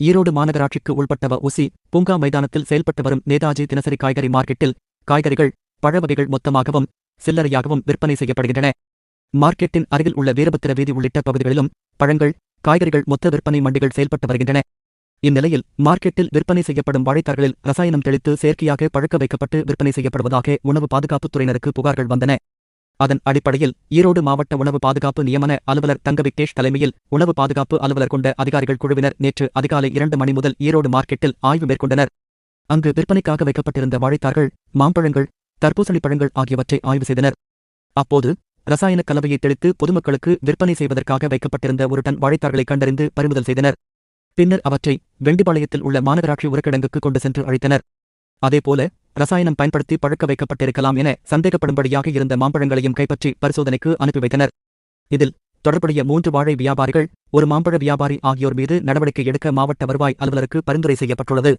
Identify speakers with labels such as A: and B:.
A: ஈரோடு மாநகராட்சிக்கு உள்பட்டவ உசி பூங்கா மைதானத்தில் செயல்பட்டு வரும் நேதாஜி தினசரி காய்கறி மார்க்கெட்டில் காய்கறிகள் பழவகைகள் மொத்தமாகவும் சில்லறையாகவும் விற்பனை செய்யப்படுகின்றன. மார்க்கெட்டின் அருகில் உள்ள வீரபத்திர வீதி உள்ளிட்ட பகுதிகளிலும் பழங்கள் காய்கறிகள் மொத்த விற்பனை மண்டிகள் செயல்பட்டு வருகின்றன. இந்நிலையில் மார்க்கெட்டில் விற்பனை செய்யப்படும் வாழைத்தார்களில் ரசாயனம் தெளித்து செயற்கையாக பழக்க வைக்கப்பட்டு விற்பனை செய்யப்படுவதாக உணவு பாதுகாப்புத் துறையினருக்கு புகார்கள் வந்தன. அதன் அடிப்படையில் ஈரோடு மாவட்ட உணவு பாதுகாப்பு நியமன அலுவலர் தங்க விக்னேஷ் தலைமையில் உணவு பாதுகாப்பு அலுவலர் கொண்ட அதிகாரிகள் குழுவினர் நேற்று அதிகாலை இரண்டு மணி முதல் ஈரோடு மார்க்கெட்டில் ஆய்வு மேற்கொண்டனர். அங்கு விற்பனைக்காக வைக்கப்பட்டிருந்த வாழைத்தார்கள் மாம்பழங்கள் தர்பூசணி பழங்கள் ஆகியவற்றை ஆய்வு செய்தனர். அப்போது ரசாயன கலவையை தெளித்து பொதுமக்களுக்கு விற்பனை செய்வதற்காக வைக்கப்பட்டிருந்த ஒரு டன் வாழைத்தார்களை கண்டறிந்து பறிமுதல் செய்தனர். பின்னர் அவற்றை வெண்டிபாளையத்தில் உள்ள மாநகராட்சி உரக்கிடங்குக்கு கொண்டு சென்று அழைத்தனர். அதேபோல ரசாயனம் பயன்படுத்தி பழக்க வைக்கப்பட்டிருக்கலாம் என சந்தேகப்படும்படியாக இருந்த மாம்பழங்களையும் கைப்பற்றி பரிசோதனைக்கு அனுப்பி வைத்தனர். இதில் தொடர்புடைய மூன்று வாழை வியாபாரிகள் ஒரு மாம்பழ வியாபாரி ஆகியோர் மீது நடவடிக்கை எடுக்க மாவட்ட வருவாய் அலுவலருக்கு பரிந்துரை செய்யப்பட்டுள்ளது.